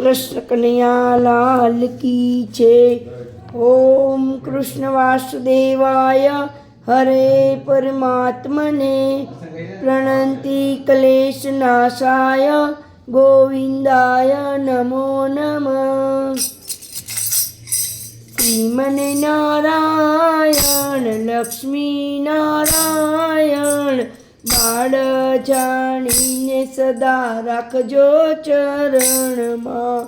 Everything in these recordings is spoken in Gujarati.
કૃષ્ણ કનૈયાલાલ કી છે ઓમ કૃષ્ણ વાસુદેવાય હરે પરમાત્મને પ્રણંતિ કલેશ નાશાય ગોવિંદાય નમો નમઃ શ્રીમન નારાયણ લક્ષ્મી નારાયણ બાળ જાણીને સદા રાખજો ચરણમાં.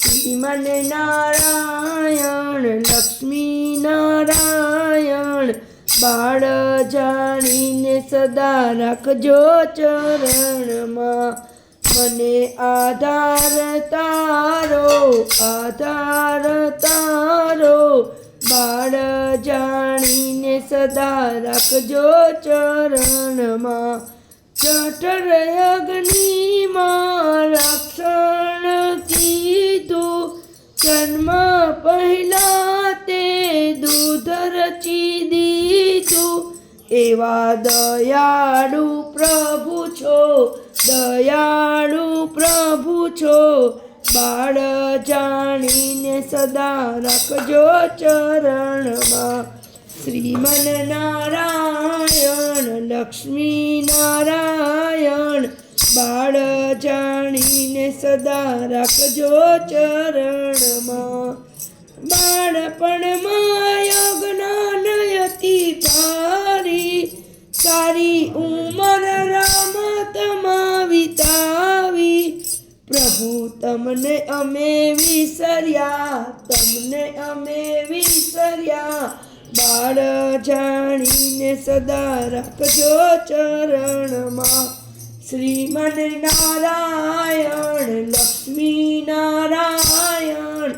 શ્રીમન નારાયણ, લક્ષ્મી નારાયણ, બાળ જાણીને સદા રાખજો ચરણમાં. મને આધાર તારો આધાર તારો, બાળ જાણીને સદા રાખજો ચરણમાં. ચટર અગ્નિમાં રક્ષણ કીધું, જન્મ પહેલા તે દૂધ રચી દીધું. એવા દયાળુ પ્રભુ છો, દયાળુ પ્રભુ છો. બાળ જાણીને સદા રાખજો ચરણમાં. શ્રીમન નારાયણ લક્ષ્મી નારાયણ બાળ જાણીને સદા રાખજો ચરણમાં. બાળપણમાં યજ્ઞાનયતિ તારી, સારી ઉંમર તમા વિતાવી. પ્રભુ તમને અમે વિસર્યા, તમને અમે વિસર્યા બાળ જાણીને સદા રાખજો ચરણમાં. શ્રીમન નારાયણ, લક્ષ્મી નારાયણ,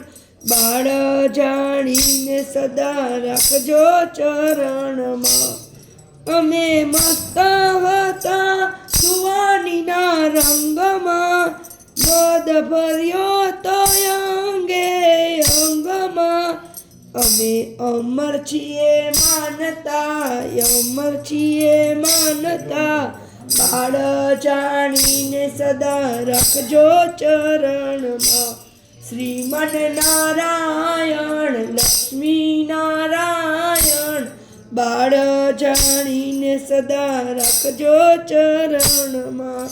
બાળ જાણીને સદા રાખજો ચરણમાં. અમે મસ્ત હતા જુવાનીના રંગમાં. ગદ ભર્યો તો અંગે અંગમાં. અમે અમર છીએ માનતા અમર છીએ માનતા. બાળ જાણીને સદા રાખજો ચરણમાં. શ્રીમન નારાયણ, લક્ષ્મી નારાયણ. બાળ જાણીને સદા રાખજો ચરણમાં.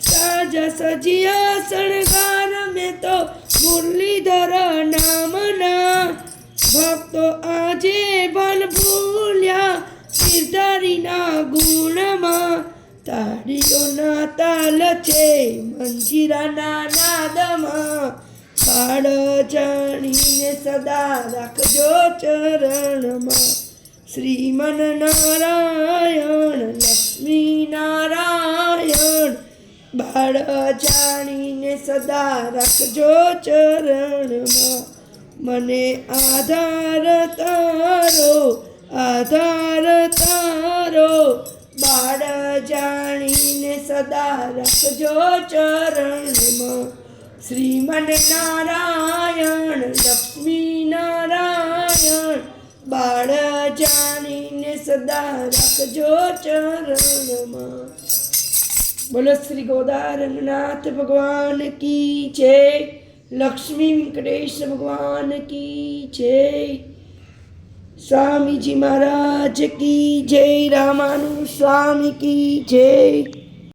સાજ સજિયા શણગાર મેં તો મુરલીધર નામના ભક્તો આજે બન ભૂલ્યા ગિરધારીના ગુણમાં. તાળીઓના તાલ છે મંજીરાના નાદમાં. બાળ જાણીને સદા રાખજો ચરણમાં. શ્રીમન નારાયણ, લક્ષ્મી નારાયણ. બાળ જાણીને સદા રાખજો ચરણમાં. મને આધાર તારો આધાર તારો, બાળ જાણીને સદા રાખજો ચરણમાં. શ્રીમન નારાયણ, લક્ષ્મી નારાયણ, બાળ જાણીને સદા રાખજો ચરણમાં. બોલો શ્રી ગોદારંગનાથ ભગવાન કી જય. લક્ષ્મી વેંકટેશ ભગવાન કી જય. સ્વામીજી મહારાજ કી જય. રામાનુ સ્વામી કી જય.